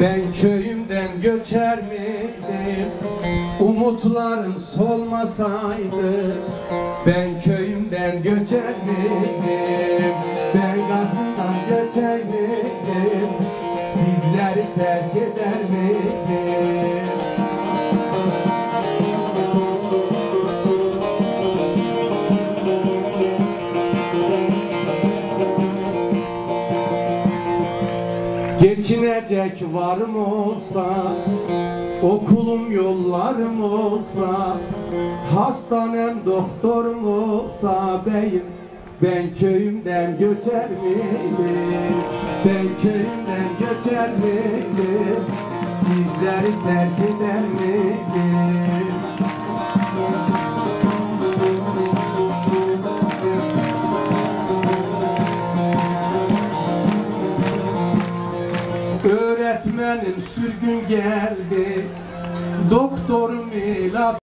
Ben köyümden göçer miydim? Umutlarım solmasaydı. Ben köyümden göçer miydim? Ben gazından göçer miydim? Sizleri terk eder miydim Geçinecek varım olsa Okulum yollarım olsa Hastanem doktorum olsa beyim Ben köyümden göçer miyim? Ben köyümden göçer miyim? Sizleri terk eder miyim? Öğretmenim sürgün geldi. Doktorum ilaç